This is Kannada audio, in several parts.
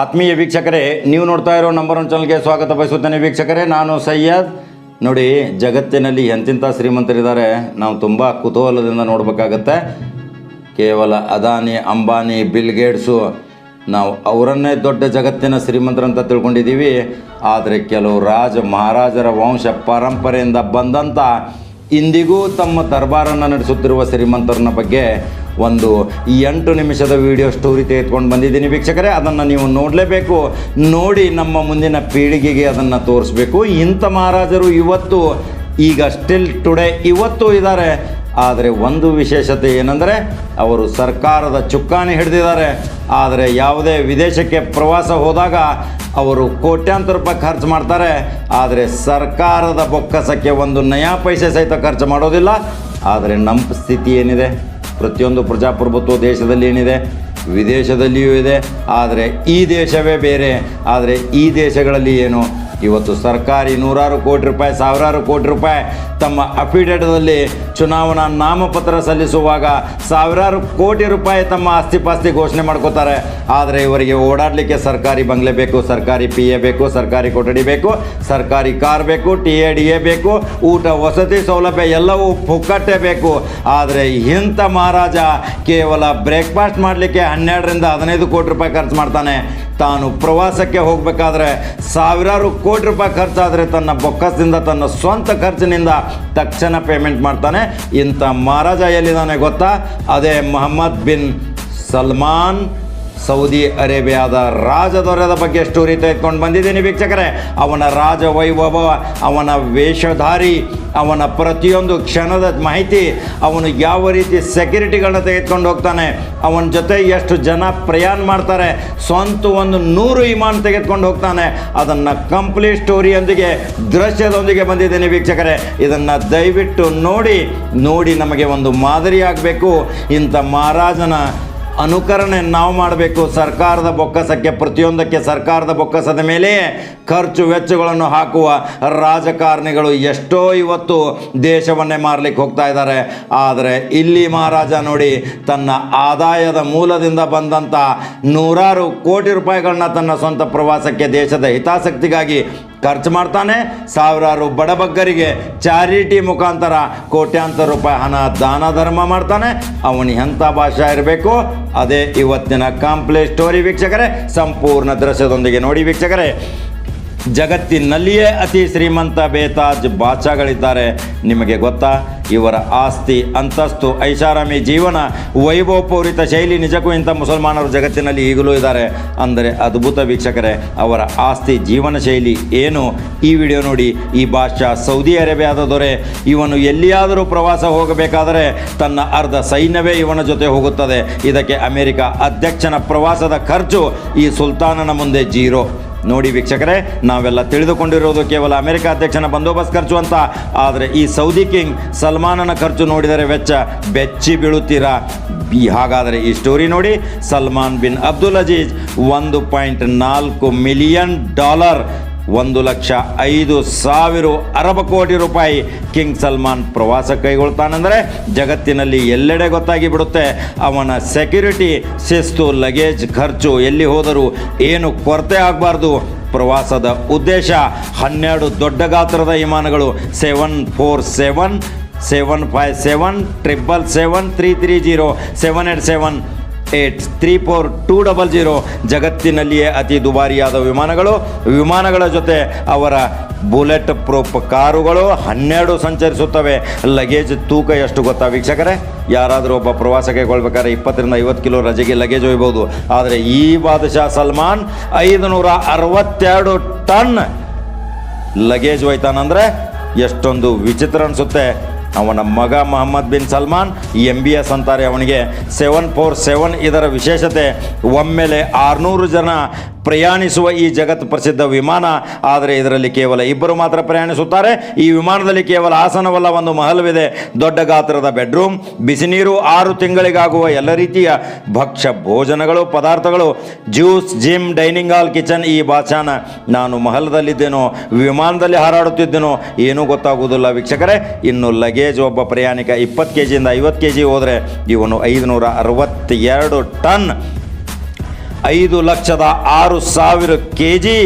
ಆತ್ಮೀಯ ವೀಕ್ಷಕರೇ, ನೀವು ನೋಡ್ತಾ ಇರೋ ನಂಬರ್ ಒನ್ ಚಾನಲ್ಗೆ ಸ್ವಾಗತ ಬಯಸುತ್ತೇನೆ ವೀಕ್ಷಕರೇ. ನಾನು ಸಯ್ಯದ್ ನೋಡಿ, ಜಗತ್ತಿನಲ್ಲಿ ಎಂತಿಂಥ ಶ್ರೀಮಂತರಿದ್ದಾರೆ, ನಾವು ತುಂಬ ಕುತೂಹಲದಿಂದ ನೋಡಬೇಕಾಗತ್ತೆ. ಕೇವಲ ಅದಾನಿ, ಅಂಬಾನಿ, ಬಿಲ್ ಗೇಟ್ಸು, ನಾವು ಅವರನ್ನೇ ದೊಡ್ಡ ಜಗತ್ತಿನ ಶ್ರೀಮಂತರಂತ ತಿಳ್ಕೊಂಡಿದ್ದೀವಿ. ಆದರೆ ಕೆಲವು ರಾಜ ಮಹಾರಾಜರ ವಂಶ ಪರಂಪರೆಯಿಂದ ಬಂದಂಥ ಇಂದಿಗೂ ತಮ್ಮ ದರ್ಬಾರನ್ನು ನಡೆಸುತ್ತಿರುವ ಶ್ರೀಮಂತರನ್ನ ಬಗ್ಗೆ ಒಂದು ಎಂಟು ನಿಮಿಷದ ವಿಡಿಯೋ ಸ್ಟೋರಿ ತೆಗೆದುಕೊಂಡು ಬಂದಿದ್ದೀನಿ ವೀಕ್ಷಕರೇ. ಅದನ್ನು ನೀವು ನೋಡಲೇಬೇಕು. ನೋಡಿ ನಮ್ಮ ಮುಂದಿನ ಪೀಳಿಗೆಗೆ ಅದನ್ನು ತೋರಿಸ್ಬೇಕು. ಇಂಥ ಮಹಾರಾಜರು ಇವತ್ತು, ಈಗ ಸ್ಟಿಲ್ ಟುಡೇ ಇವತ್ತು ಇದ್ದಾರೆ. ಆದರೆ ಒಂದು ವಿಶೇಷತೆ ಏನಂದರೆ, ಅವರು ಸರ್ಕಾರದ ಚುಕ್ಕಾಣಿ ಹಿಡಿದಿದ್ದಾರೆ. ಆದರೆ ಯಾವುದೇ ವಿದೇಶಕ್ಕೆ ಪ್ರವಾಸ ಹೋದಾಗ ಅವರು ಕೋಟ್ಯಾಂತರ ರೂಪಾಯಿ ಖರ್ಚು ಮಾಡ್ತಾರೆ. ಆದರೆ ಸರ್ಕಾರದ ಬೊಕ್ಕಸಕ್ಕೆ ಒಂದು ನಯಾ ಪೈಸೆ ಸಹಿತ ಖರ್ಚು ಮಾಡೋದಿಲ್ಲ. ಆದರೆ ನಮ್ಮ ಸ್ಥಿತಿ ಏನಿದೆ? ಪ್ರತಿಯೊಂದು ಪ್ರಜಾಪ್ರಭುತ್ವ ದೇಶದಲ್ಲಿ ಏನಿದೆ, ವಿದೇಶದಲ್ಲಿಯೂ ಇದೆ. ಆದರೆ ಈ ದೇಶವೇ ಬೇರೆ. ಆದರೆ ಈ ದೇಶಗಳಲ್ಲಿ ಏನು? ಇವತ್ತು ಸರ್ಕಾರಿ ನೂರಾರು ಕೋಟಿ ರೂಪಾಯಿ, ಸಾವಿರಾರು ಕೋಟಿ ರೂಪಾಯಿ ತಮ್ಮ ಅಫಿಡೇಟದಲ್ಲಿ ಚುನಾವಣಾ ನಾಮಪತ್ರ ಸಲ್ಲಿಸುವಾಗ ಸಾವಿರಾರು ಕೋಟಿ ರೂಪಾಯಿ ತಮ್ಮ ಆಸ್ತಿಪಾಸ್ತಿ ಘೋಷಣೆ ಮಾಡ್ಕೋತಾರೆ. ಆದರೆ ಇವರಿಗೆ ಓಡಾಡಲಿಕ್ಕೆ ಸರ್ಕಾರಿ ಬಂಗ್ಲೆ ಬೇಕು, ಸರ್ಕಾರಿ ಪಿ ಎ ಬೇಕು, ಸರ್ಕಾರಿ ಕೊಠಡಿ ಬೇಕು, ಸರ್ಕಾರಿ ಕಾರ್ ಬೇಕು, ಟಿ ಎ ಡಿ ಎ ಬೇಕು, ಊಟ, ವಸತಿ ಸೌಲಭ್ಯ ಎಲ್ಲವೂ ಪುಕ್ಕಟ್ಟೆ ಬೇಕು. ಆದರೆ ಇಂಥ ಮಹಾರಾಜ ಕೇವಲ ಬ್ರೇಕ್ಫಾಸ್ಟ್ ಮಾಡಲಿಕ್ಕೆ ಹನ್ನೆರಡರಿಂದ ಹದಿನೈದು ಕೋಟಿ ರೂಪಾಯಿ ಖರ್ಚು ಮಾಡ್ತಾನೆ. ತಾನು ಪ್ರವಾಸಕ್ಕೆ ಹೋಗಬೇಕಾದ್ರೆ ಸಾವಿರಾರು ಕೋಟಿ ರೂಪಾಯಿ ಖರ್ಚಾದರೆ ತನ್ನ ಬೊಕ್ಕಸದಿಂದ ತನ್ನ ಸ್ವಂತ ಖರ್ಚಿನಿಂದ ತಕ್ಷಣ ಪೇಮೆಂಟ್ ಮಾಡ್ತಾನೆ. ಇಂಥ ಮಹಾರಾಜ ಎಲ್ಲಿದ್ದಾನೆ ಗೊತ್ತಾ? ಅದೇ ಮೊಹಮ್ಮದ್ ಬಿನ್ ಸಲ್ಮಾನ್ ಸೌದಿ ಅರೇಬಿಯಾದ ರಾಜದೊರೆದ ಬಗ್ಗೆ ಸ್ಟೋರಿ ತೆಗೆದುಕೊಂಡು ಬಂದಿದ್ದೀನಿ ವೀಕ್ಷಕರೇ. ಅವನ ರಾಜ ವೈಭವ, ಅವನ ವೇಷಧಾರಿ, ಅವನ ಪ್ರತಿಯೊಂದು ಕ್ಷಣದ ಮಾಹಿತಿ, ಅವನು ಯಾವ ರೀತಿ ಸೆಕ್ಯೂರಿಟಿಗಳನ್ನ ತೆಗೆದುಕೊಂಡು ಹೋಗ್ತಾನೆ, ಅವನ ಜೊತೆ ಎಷ್ಟು ಜನ ಪ್ರಯಾಣ ಮಾಡ್ತಾರೆ, ಸ್ವಂತ ಒಂದು ನೂರು ವಿಮಾನ ತೆಗೆದುಕೊಂಡು ಹೋಗ್ತಾನೆ. ಅದನ್ನು ಕಂಪ್ಲೀಟ್ ಸ್ಟೋರಿಯೊಂದಿಗೆ ದೃಶ್ಯದೊಂದಿಗೆ ಬಂದಿದ್ದೀನಿ ವೀಕ್ಷಕರೇ. ಇದನ್ನು ದಯವಿಟ್ಟು ನೋಡಿ ನೋಡಿ ನಮಗೆ ಒಂದು ಮಾದರಿಯಾಗಬೇಕು. ಇಂಥ ಮಹಾರಾಜನ ಅನುಕರಣೆ ನಾವು ಮಾಡಬೇಕು. ಸರ್ಕಾರದ ಬೊಕ್ಕಸಕ್ಕೆ, ಪ್ರತಿಯೊಂದಕ್ಕೆ ಸರ್ಕಾರದ ಬೊಕ್ಕಸದ ಮೇಲೆ ಖರ್ಚು ವೆಚ್ಚಗಳನ್ನು ಹಾಕುವ ರಾಜಕಾರಣಿಗಳು ಎಷ್ಟೋ ಇವತ್ತು ದೇಶವನ್ನೇ ಮಾರಲಿಕ್ಕೆ ಹೋಗ್ತಾ ಇದ್ದಾರೆ. ಆದರೆ ಇಲ್ಲಿ ಮಹಾರಾಜ ನೋಡಿ, ತನ್ನ ಆದಾಯದ ಮೂಲದಿಂದ ಬಂದಂಥ ನೂರಾರು ಕೋಟಿ ರೂಪಾಯಿಗಳನ್ನ ತನ್ನ ಸ್ವಂತ ಪ್ರವಾಸಕ್ಕೆ ದೇಶದ ಹಿತಾಸಕ್ತಿಗಾಗಿ ಖರ್ಚು ಮಾಡ್ತಾನೆ. ಸಾವಿರಾರು ಬಡಬಗ್ಗರಿಗೆ ಚಾರಿಟಿ ಮುಖಾಂತರ ಕೋಟ್ಯಾಂತರ ರೂಪಾಯಿ ಹಣ ದಾನ ಧರ್ಮ ಮಾಡ್ತಾನೆ. ಅವನು ಎಂಥ ಭಾಷೆ ಇರಬೇಕು? ಅದೇ ಇವತ್ತಿನ ಕಾಂಪ್ಲೇಸ್ ಸ್ಟೋರಿ ವೀಕ್ಷಕರೇ, ಸಂಪೂರ್ಣ ದೃಶ್ಯದೊಂದಿಗೆ ನೋಡಿ ವೀಕ್ಷಕರೇ. ಜಗತ್ತಿನಲ್ಲಿಯೇ ಅತಿ ಶ್ರೀಮಂತ ಬೇತಾಜ್ ಬಾಚಾಗಳಿದ್ದಾರೆ ನಿಮಗೆ ಗೊತ್ತಾ, ಇವರ ಆಸ್ತಿ, ಅಂತಸ್ತು, ಐಷಾರಾಮಿ ಜೀವನ, ವೈಭವಪೂರಿತ ಶೈಲಿ, ನಿಜಕ್ಕೂ ಇಂಥ ಮುಸಲ್ಮಾನರು ಜಗತ್ತಿನಲ್ಲಿ ಈಗಲೂ ಇದ್ದಾರೆ. ಅಂದರೆ ಅದ್ಭುತ ವೀಕ್ಷಕರೇ, ಅವರ ಆಸ್ತಿ, ಜೀವನ ಶೈಲಿ ಏನು? ಈ ವಿಡಿಯೋ ನೋಡಿ, ಈ ಬಾದ್ಶಾ ಸೌದಿ ಅರೇಬಿಯಾದ ದೊರೆ, ಇವನು ಎಲ್ಲಿಯಾದರೂ ಪ್ರವಾಸ ಹೋಗಬೇಕಾದರೆ ತನ್ನ ಅರ್ಧ ಸೈನ್ಯವೇ ಇವನ ಜೊತೆ ಹೋಗುತ್ತದೆ. ಇದಕ್ಕೆ ಅಮೆರಿಕ ಅಧ್ಯಕ್ಷನ ಪ್ರವಾಸದ ಖರ್ಚು ಈ ಸುಲ್ತಾನನ ಮುಂದೆ ಜೀರೋ. ನೋಡಿ ವೀಕ್ಷಕರೇ, ನಾವೆಲ್ಲ ತಿಳಿದುಕೊಂಡಿರೋದು ಕೇವಲ ಅಮೆರಿಕ ಅಧ್ಯಕ್ಷನ ಬಂದೋಬಸ್ತ್ ಖರ್ಚು ಅಂತ. ಆದರೆ ಈ ಸೌದಿ ಕಿಂಗ್ ಸಲ್ಮಾನನ ಖರ್ಚು ನೋಡಿದರೆ ವೆಚ್ಚ ಬೆಚ್ಚಿ ಬೀಳುತ್ತೀರಾ? ಹಾಗಾದರೆ ಈ ಸ್ಟೋರಿ ನೋಡಿ, ಸಲ್ಮಾನ್ ಬಿನ್ ಅಬ್ದುಲ್ ಅಜೀಜ್ ಒಂದು ಪಾಯಿಂಟ್ ನಾಲ್ಕು ಮಿಲಿಯನ್ ಡಾಲರ್ ಒಂದು ಲಕ್ಷ ಐದು ಸಾವಿರ ಅರಬ ಕೋಟಿ ರೂಪಾಯಿ ಕಿಂಗ್ ಸಲ್ಮಾನ್ ಪ್ರವಾಸ ಕೈಗೊಳ್ತಾನೆಂದರೆ ಜಗತ್ತಿನಲ್ಲಿ ಎಲ್ಲೆಡೆ ಗೊತ್ತಾಗಿ ಬಿಡುತ್ತೆ. ಅವನ ಸೆಕ್ಯುರಿಟಿ, ಶಿಸ್ತು, ಲಗೇಜ್ ಖರ್ಚು ಎಲ್ಲಿ ಹೋದರೂ ಏನು ಕೊರತೆ ಆಗಬಾರ್ದು. ಪ್ರವಾಸದ ಉದ್ದೇಶ ಹನ್ನೆರಡು ದೊಡ್ಡ ಗಾತ್ರದ ವಿಮಾನಗಳು seven four seven seven five seven, triple seven, three three zero, seven eight seven eight three four two double zero ಜಗತ್ತಿನಲ್ಲಿಯೇ ಅತಿ ದುಬಾರಿಯಾದ ವಿಮಾನಗಳು. ವಿಮಾನಗಳ ಜೊತೆ ಅವರ ಬುಲೆಟ್ ಪ್ರೂಫ್ ಕಾರುಗಳು ಹನ್ನೆರಡು ಸಂಚರಿಸುತ್ತವೆ. ಲಗೇಜ್ ತೂಕ ಎಷ್ಟು ಗೊತ್ತಾ ವೀಕ್ಷಕರೇ? ಯಾರಾದರೂ ಒಬ್ಬ ಪ್ರವಾಸಕ್ಕೆ ಕೊಳ್ಬೇಕಾದ್ರೆ ಇಪ್ಪತ್ತರಿಂದ ಐವತ್ತು ಕಿಲೋ ರಜೆಗೆ ಲಗೇಜ್ ಒಯ್ಬೋದು. ಆದರೆ ಈ ಬಾದಶಾ ಸಲ್ಮಾನ್ ಐದು ನೂರ ಅರವತ್ತೆರಡು ಟನ್ ಲಗೇಜ್ ಒಯ್ತಾನಂದರೆ ಎಷ್ಟೊಂದು ವಿಚಿತ್ರ ಅನಿಸುತ್ತೆ. ಅವನ ಮಗ Mohammed bin Salman M B S ಅಂತಾರೆ ಅವನಿಗೆ. ಸೆವೆನ್ ಫೋರ್ ಸೆವೆನ್ ಇದರ ವಿಶೇಷತೆ, ಒಮ್ಮೆಲೆ ಆರುನೂರು ಜನ ಪ್ರಯಾಣಿಸುವ ಈ ಜಗತ್ ಪ್ರಸಿದ್ಧ ವಿಮಾನ, ಆದರೆ ಇದರಲ್ಲಿ ಕೇವಲ ಇಬ್ಬರು ಮಾತ್ರ ಪ್ರಯಾಣಿಸುತ್ತಾರೆ. ಈ ವಿಮಾನದಲ್ಲಿ ಕೇವಲ ಆಸನವಲ್ಲ, ಒಂದು ಮಹಲ್ವಿದೆ. ದೊಡ್ಡ ಗಾತ್ರದ ಬೆಡ್ರೂಮ್, ಬಿಸಿ ನೀರು ಆರು ತಿಂಗಳಿಗಾಗುವ ಎಲ್ಲ ರೀತಿಯ ಭಕ್ಷ್ಯ ಭೋಜನಗಳು, ಪದಾರ್ಥಗಳು, juice, gym, dining hall, kitchen, ಈ ಬಾಚಾನ ನಾನು ಮಹಲದಲ್ಲಿದ್ದೇನೋ, ವಿಮಾನದಲ್ಲಿ ಹಾರಾಡುತ್ತಿದ್ದೇನೋ, ಏನೂ ಗೊತ್ತಾಗುವುದಿಲ್ಲ ವೀಕ್ಷಕರೇ. ಇನ್ನು ಲಗೇಜ್ ಒಬ್ಬ ಪ್ರಯಾಣಿಕ ಇಪ್ಪತ್ತು ಕೆ ಜಿಯಿಂದ ಐವತ್ತು ಕೆ ಜಿ ಹೋದರೆ ಇವನು ಐದುನೂರ ಅರವತ್ತೆರಡು ಟನ್ ಐದು ಲಕ್ಷದ ಆರು ಸಾವಿರ ಕೆ ಜಿ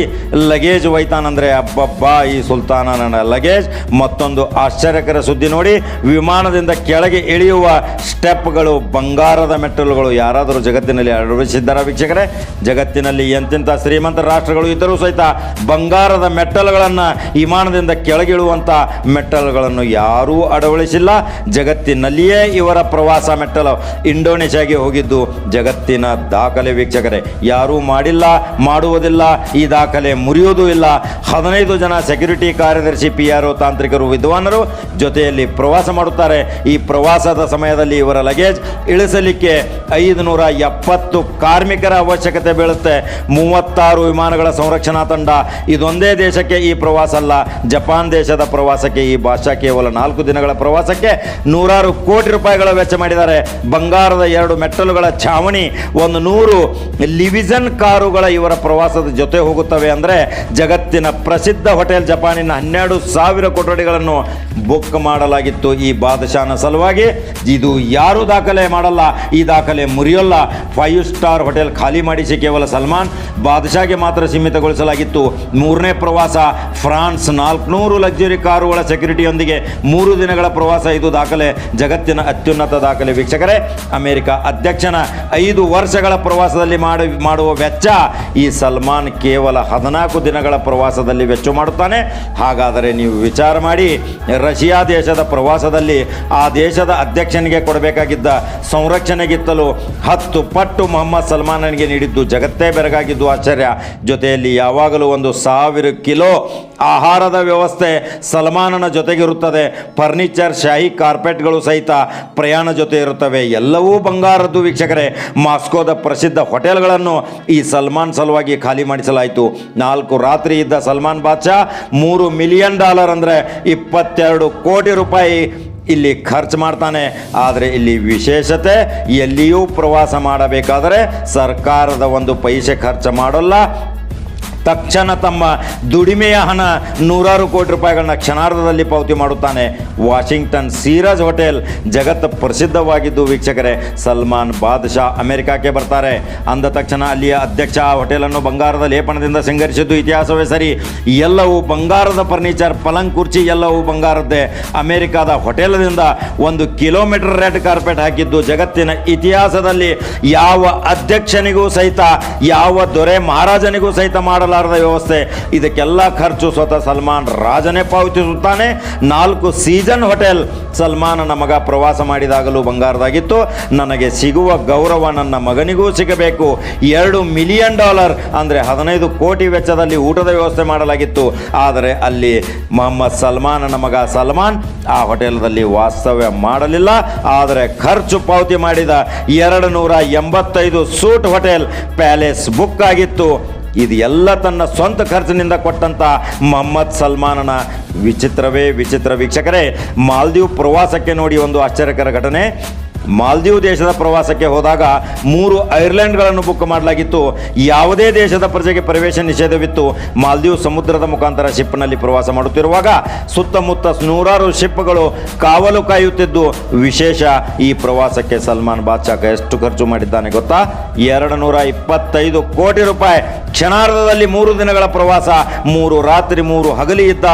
ಲಗೇಜ್ ಒಯ್ತಾನಂದ್ರೆ ಅಬ್ಬಬ್ಬಾ, ಈ ಸುಲ್ತಾನನ ಲಗೇಜ್. ಮತ್ತೊಂದು ಆಶ್ಚರ್ಯಕರ ಸುದ್ದಿ ನೋಡಿ, ವಿಮಾನದಿಂದ ಕೆಳಗೆ ಇಳಿಯುವ ಸ್ಟೆಪ್ಗಳು, ಬಂಗಾರದ ಮೆಟ್ಟಲುಗಳು ಯಾರಾದರೂ ಜಗತ್ತಿನಲ್ಲಿ ಅಳವಡಿಸಿದ್ದಾರೆ ವೀಕ್ಷಕರೇ? ಜಗತ್ತಿನಲ್ಲಿ ಎಂತೆಂಥ ಶ್ರೀಮಂತ ರಾಷ್ಟ್ರಗಳು ಇದ್ದರೂ ಸಹಿತ ಬಂಗಾರದ ಮೆಟ್ಟಲುಗಳನ್ನು ವಿಮಾನದಿಂದ ಕೆಳಗಿಳುವಂಥ ಮೆಟ್ಟಲುಗಳನ್ನು ಯಾರೂ ಅಳವಡಿಸಿಲ್ಲ ಜಗತ್ತಿನಲ್ಲಿಯೇ ಇವರ ಪ್ರವಾಸ ಮೆಟ್ಟಲು ಇಂಡೋನೇಷ್ಯಾಗೆ ಹೋಗಿದ್ದು ಜಗತ್ತಿನ ದಾಖಲೆ ವೀಕ್ಷಕರೇ. ಯಾರೂ ಮಾಡಿಲ್ಲ, ಮಾಡುವುದಿಲ್ಲ, ಈ ದಾಖಲೆ ಮುರಿಯೋದೂ ಇಲ್ಲ. ಹದಿನೈದು ಜನ ಸೆಕ್ಯೂರಿಟಿ ಕಾರ್ಯದರ್ಶಿ ಪಿ ಆರ್ ತಾಂತ್ರಿಕರು, ವಿದ್ವಾನರು ಜೊತೆಯಲ್ಲಿ ಪ್ರವಾಸ ಮಾಡುತ್ತಾರೆ. ಈ ಪ್ರವಾಸದ ಸಮಯದಲ್ಲಿ ಇವರ ಲಗೇಜ್ ಇಳಿಸಲಿಕ್ಕೆ ಐದುನೂರ ಎಪ್ಪತ್ತು ಕಾರ್ಮಿಕರ ಅವಶ್ಯಕತೆ ಬೀಳುತ್ತೆ. ಮೂವತ್ತಾರು ವಿಮಾನಗಳ ಸಂರಕ್ಷಣಾ ತಂಡ. ಇದೊಂದೇ ದೇಶಕ್ಕೆ ಈ ಪ್ರವಾಸ ಅಲ್ಲ. ಜಪಾನ್ ದೇಶದ ಪ್ರವಾಸಕ್ಕೆ ಈ ಭಾಷಾ ಕೇವಲ ನಾಲ್ಕು ದಿನಗಳ ಪ್ರವಾಸಕ್ಕೆ ನೂರಾರು ಕೋಟಿ ರೂಪಾಯಿಗಳ ವೆಚ್ಚ ಮಾಡಿದ್ದಾರೆ. ಬಂಗಾರದ ಎರಡು ಮೆಟ್ಟಲುಗಳ ಛಾವಣಿ, ಒಂದು ನೂರು ಲಿವಿಜನ್ ಕಾರುಗಳ ಇವರ ಪ್ರವಾಸದ ಜೊತೆ ಹೋಗುತ್ತವೆ ಅಂದರೆ ಜಗತ್ತಿನ ಪ್ರಸಿದ್ಧ ಹೋಟೆಲ್ ಜಪಾನಿನ ಹನ್ನೆರಡು ಸಾವಿರ ಕೊಠಡಿಗಳನ್ನು ಬುಕ್ ಮಾಡಲಾಗಿತ್ತು. ಈ ಬಾದಶಾನ ಸಲುವಾಗಿ ಇದು ಯಾರು ದಾಖಲೆ ಮಾಡಲ್ಲ, ಈ ದಾಖಲೆ ಮುರಿಯೋಲ್ಲ. ಫೈವ್ ಸ್ಟಾರ್ ಹೋಟೆಲ್ ಖಾಲಿ ಮಾಡಿಸಿ ಕೇವಲ ಸಲ್ಮಾನ್ ಬಾದಶಾಗೆ ಮಾತ್ರ ಸೀಮಿತಗೊಳಿಸಲಾಗಿತ್ತು. ಮೂರನೇ ಪ್ರವಾಸ ಫ್ರಾನ್ಸ್ ನಾಲ್ಕುನೂರು ಲಕ್ಸುರಿ ಕಾರುಗಳ ಸೆಕ್ಯೂರಿಟಿಯೊಂದಿಗೆ ಮೂರು ದಿನಗಳ ಪ್ರವಾಸ. ಇದು ದಾಖಲೆ ಜಗತ್ತಿನ ಅತ್ಯುನ್ನತ ದಾಖಲೆ. ವೀಕ್ಷಕರೇ, ಅಮೆರಿಕ ಅಧ್ಯಕ್ಷನ ಐದು ವರ್ಷಗಳ ಪ್ರವಾಸದಲ್ಲಿ ಮಾಡಿ ಮಾಡುವ ವೆಚ್ಚ ಈ ಸಲ್ಮಾನ್ ಕೇವಲ ಹದಿನಾಲ್ಕು ದಿನಗಳ ಪ್ರವಾಸದಲ್ಲಿ ವೆಚ್ಚ ಮಾಡುತ್ತಾನೆ. ಹಾಗಾದರೆ ನೀವು ವಿಚಾರ ಮಾಡಿ ರಷ್ಯಾ ದೇಶದ ಪ್ರವಾಸದಲ್ಲಿ ಆ ದೇಶದ ಅಧ್ಯಕ್ಷನಿಗೆ ಕೊಡಬೇಕಾಗಿದ್ದ ಸಂರಕ್ಷಣೆಗಿತ್ತಲು ಹತ್ತು ಪಟ್ಟು ಮೊಹಮ್ಮದ್ ಸಲ್ಮಾನನಿಗೆ ನೀಡಿದ್ದು ಜಗತ್ತೇ ಬೆರಗಾಗಿದ್ದು ಆಶ್ಚರ್ಯ. ಜೊತೆಯಲ್ಲಿ ಯಾವಾಗಲೂ ಒಂದು ಸಾವಿರ ಕಿಲೋ ಆಹಾರದ ವ್ಯವಸ್ಥೆ ಸಲ್ಮಾನನ ಜೊತೆಗಿರುತ್ತದೆ. ಫರ್ನಿಚರ್, ಶಾಹಿ ಕಾರ್ಪೆಟ್ಗಳು ಸಹಿತ ಪ್ರಯಾಣ ಜೊತೆ ಇರುತ್ತವೆ ಎಲ್ಲವೂ ಬಂಗಾರದ್ದು ವೀಕ್ಷಕರೇ. ಮಾಸ್ಕೋದ ಪ್ರಸಿದ್ಧ ಹೋಟೆಲ್ಗಳನ್ನು ಈ ಸಲ್ಮಾನ್ ಸಲುವಾಗಿ ಖಾಲಿ ಮಾಡಿಸಲಾಯಿತು. ನಾಲ್ಕು ರಾತ್ರಿ ಇದ್ದ ಸಲ್ಮಾನ್ ಬಾದ್ಶಾ ಮೂರು ಮಿಲಿಯನ್ ಡಾಲರ್ ಅಂದರೆ ಇಪ್ಪತ್ತೆರಡು ಕೋಟಿ ರೂಪಾಯಿ ಇಲ್ಲಿ ಖರ್ಚು ಮಾಡ್ತಾನೆ. ಆದರೆ ಇಲ್ಲಿ ವಿಶೇಷತೆ, ಎಲ್ಲಿಯೂ ಪ್ರವಾಸ ಮಾಡಬೇಕಾದರೆ ಸರ್ಕಾರದ ಒಂದು ಪೈಸೆ ಖರ್ಚು ಮಾಡೋಲ್ಲ. ತಕ್ಷಣ ತಮ್ಮ ದುಡಿಮೆಯ ಹಣ ನೂರಾರು ಕೋಟಿ ರೂಪಾಯಿಗಳನ್ನ ಕ್ಷಣಾರ್ಧದಲ್ಲಿ ಪಾವತಿ ಮಾಡುತ್ತಾನೆ. ವಾಷಿಂಗ್ಟನ್ ಸೀರಾಜ್ ಹೋಟೆಲ್ ಜಗತ್ತು ಪ್ರಸಿದ್ಧವಾಗಿದ್ದು ವೀಕ್ಷಕರೇ, ಸಲ್ಮಾನ್ ಬಾದ್ಶಾ ಅಮೆರಿಕಕ್ಕೆ ಬರ್ತಾರೆ. ಅಂದ ತಕ್ಷಣ ಅಲ್ಲಿಯ ಅಧ್ಯಕ್ಷ ಆ ಹೋಟೆಲನ್ನು ಬಂಗಾರದ ಲೇಪನದಿಂದ ಸಿಂಗರಿಸಿದ್ದು ಇತಿಹಾಸವೇ ಸರಿ. ಎಲ್ಲವೂ ಬಂಗಾರದ ಫರ್ನಿಚರ್, ಪಲಂಗ್ ಕುರ್ಚಿ, ಎಲ್ಲವೂ ಬಂಗಾರದ್ದೇ. ಅಮೆರಿಕದ ಹೋಟೆಲದಿಂದ ಒಂದು ಕಿಲೋಮೀಟರ್ ರೆಡ್ ಕಾರ್ಪೆಟ್ ಹಾಕಿದ್ದು ಜಗತ್ತಿನ ಇತಿಹಾಸದಲ್ಲಿ ಯಾವ ಅಧ್ಯಕ್ಷನಿಗೂ ಸಹಿತ, ಯಾವ ದೊರೆ ಮಹಾರಾಜನಿಗೂ ಸಹಿತ ಮಾಡಲಾರದ ವ್ಯವಸ್ಥೆ. ಇದಕ್ಕೆಲ್ಲ ಖರ್ಚು ಸ್ವತಃ ಸಲ್ಮಾನ್ ರಾಜನೇ ಪಾವತಿಸುತ್ತಾನೆ. ನಾಲ್ಕು ಸೀಸನ್ ಹೋಟೆಲ್ ಸಲ್ಮಾನನ ಮಗ ಪ್ರವಾಸ ಮಾಡಿದಾಗಲೂ ಬಂಗಾರದಾಗಿತ್ತು. ನನಗೆ ಸಿಗುವ ಗೌರವ ನನ್ನ ಮಗನಿಗೂ ಸಿಗಬೇಕು. ಎರಡು ಮಿಲಿಯನ್ ಡಾಲರ್, ಅಂದರೆ ಹದಿನೈದು ಕೋಟಿ ವೆಚ್ಚದಲ್ಲಿ ಊಟದ ವ್ಯವಸ್ಥೆ ಮಾಡಲಾಗಿತ್ತು. ಆದರೆ ಅಲ್ಲಿ ಮೊಹಮ್ಮದ್ ಸಲ್ಮಾನನ ಮಗ ಸಲ್ಮಾನ್ ಆ ಹೋಟೆಲ್ದಲ್ಲಿ ವಾಸ್ತವ್ಯ ಮಾಡಲಿಲ್ಲ. ಆದರೆ ಖರ್ಚು ಪಾವತಿ ಮಾಡಿದ ಎರಡು ನೂರ ಎಂಬತ್ತೈದು ಸೂಟ್ ಹೋಟೆಲ್ ಪ್ಯಾಲೇಸ್ ಬುಕ್ ಆಗಿತ್ತು. ಇದು ಎಲ್ಲ ತನ್ನ ಸ್ವಂತ ಖರ್ಚಿನಿಂದ ಕೊಟ್ಟಂತ ಮೊಹಮ್ಮದ್ ಸಲ್ಮಾನನ ವಿಚಿತ್ರವೇ ವಿಚಿತ್ರ ವೀಕ್ಷಕರೇ. ಮಾಲ್ದೀವ್ ಪ್ರವಾಸಕ್ಕೆ ನೋಡಿ ಒಂದು ಆಶ್ಚರ್ಯಕರ ಘಟನೆ. ಮಾಲ್ದೀವ್ ದೇಶದ ಪ್ರವಾಸಕ್ಕೆ ಹೋದಾಗ ಮೂರು ಐರ್ಲೆಂಡ್ಗಳನ್ನು ಬುಕ್ ಮಾಡಲಾಗಿತ್ತು. ಯಾವುದೇ ದೇಶದ ಪ್ರಜೆಗೆ ಪ್ರವೇಶ ನಿಷೇಧವಿತ್ತು. ಮಾಲ್ದೀವ್ ಸಮುದ್ರದ ಮುಖಾಂತರ ಶಿಪ್ನಲ್ಲಿ ಪ್ರವಾಸ ಮಾಡುತ್ತಿರುವಾಗ ಸುತ್ತಮುತ್ತ ನೂರಾರು ಶಿಪ್ಗಳು ಕಾವಲು ಕಾಯುತ್ತಿದ್ದು, ವಿಶೇಷ ಈ ಪ್ರವಾಸಕ್ಕೆ ಸಲ್ಮಾನ್ ಬಾದ್ಶಾಕ ಎಷ್ಟು ಖರ್ಚು ಮಾಡಿದ್ದಾನೆ ಗೊತ್ತಾ? ಎರಡು ನೂರ ಇಪ್ಪತ್ತೈದು ಕೋಟಿ ರೂಪಾಯಿ. ಕ್ಷಣಾರ್ಧದಲ್ಲಿ ಮೂರು ದಿನಗಳ ಪ್ರವಾಸ, ಮೂರು ರಾತ್ರಿ ಮೂರು ಹಗಲಿ ಇದ್ದ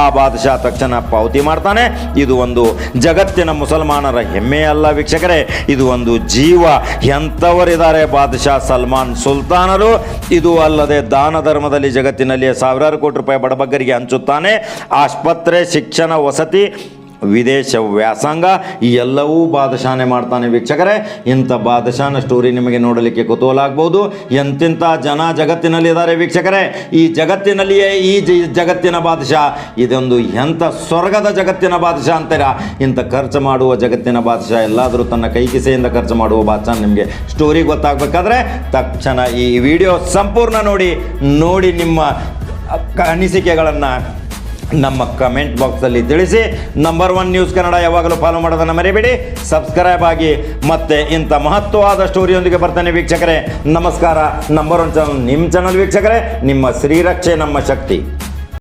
ಆ ಬಾದಶಾ ತಕ್ಷಣ ಪಾವತಿ ಮಾಡ್ತಾನೆ. ಇದು ಒಂದು ಜಗತ್ತಿನ ಮುಸಲ್ಮಾನರ ಹೆಮ್ಮೆ ಅಲ್ಲ ವೀಕ್ಷಕರೇ ಇದು ಒಂದು ಜೀವ ಎಂಥವರಿದ್ದಾರೆ ಬಾದಶಾ ಸಲ್ಮಾನ್ ಸುಲ್ತಾನರು? ಇದು ಅಲ್ಲದೆ ದಾನ ಧರ್ಮದಲ್ಲಿ ಜಗತ್ತಿನಲ್ಲಿ ಸಾವಿರಾರು ಕೋಟಿ ರೂಪಾಯಿ ಬಡಬಗ್ಗರಿಗೆ ಹಂಚುತ್ತಾನೆ. ಆಸ್ಪತ್ರೆ, ಶಿಕ್ಷಣ, ವಸತಿ ವಿದೇಶ ವ್ಯಾಸಂಗ ಈ ಎಲ್ಲವೂ ಬಾದಶಾನೆ ಮಾಡ್ತಾನೆ ವೀಕ್ಷಕರೇ. ಇಂಥ ಬಾದಶಾನ ಸ್ಟೋರಿ ನಿಮಗೆ ನೋಡಲಿಕ್ಕೆ ಕುತೂಹಲ ಆಗ್ಬೋದು ಎಂತಿಂಥ ಜನ ಜಗತ್ತಿನಲ್ಲಿ ಇದ್ದಾರೆ ವೀಕ್ಷಕರೇ. ಈ ಜಗತ್ತಿನಲ್ಲಿಯೇ ಈ ಜಗತ್ತಿನ ಬಾದಶಾ. ಇದೊಂದು ಎಂಥ ಸ್ವರ್ಗದ ಜಗತ್ತಿನ ಬಾದಶಾ ಅಂತೀರಾ? ಇಂಥ ಖರ್ಚು ಮಾಡುವ ಜಗತ್ತಿನ ಬಾದಶಾ ಎಲ್ಲಾದರೂ ತನ್ನ ಕೈ ಕಿಸೆಯಿಂದ ಖರ್ಚು ಮಾಡುವ ಬಾದಶಾ ನಿಮಗೆ ಸ್ಟೋರಿ ಗೊತ್ತಾಗಬೇಕಾದ್ರೆ ತಕ್ಷಣ ಈ ವಿಡಿಯೋ ಸಂಪೂರ್ಣ ನೋಡಿ ನೋಡಿ ನಿಮ್ಮ ಅನಿಸಿಕೆಗಳನ್ನು ನಮ್ಮ ಕಮೆಂಟ್ ಬಾಕ್ಸಲ್ಲಿ ತಿಳಿಸಿ. ನಂಬರ್ ಒನ್ ನ್ಯೂಸ್ ಕನ್ನಡ ಯಾವಾಗಲೂ ಫಾಲೋ ಮಾಡೋದನ್ನು ಮರಿಬೇಡಿ. ಸಬ್ಸ್ಕ್ರೈಬ್ ಆಗಿ ಮತ್ತೆ ಇಂಥ ಮಹತ್ವವಾದ ಸ್ಟೋರಿಯೊಂದಿಗೆ ಬರ್ತಾನೆ ವೀಕ್ಷಕರೇ. ನಮಸ್ಕಾರ ನಂಬರ್ ಒನ್ ಚಾನಲ್ ನಿಮ್ಮ ಚಾನಲ್ ವೀಕ್ಷಕರೇ. ನಿಮ್ಮ ಶ್ರೀರಕ್ಷೆ, ನಮ್ಮ ಶಕ್ತಿ.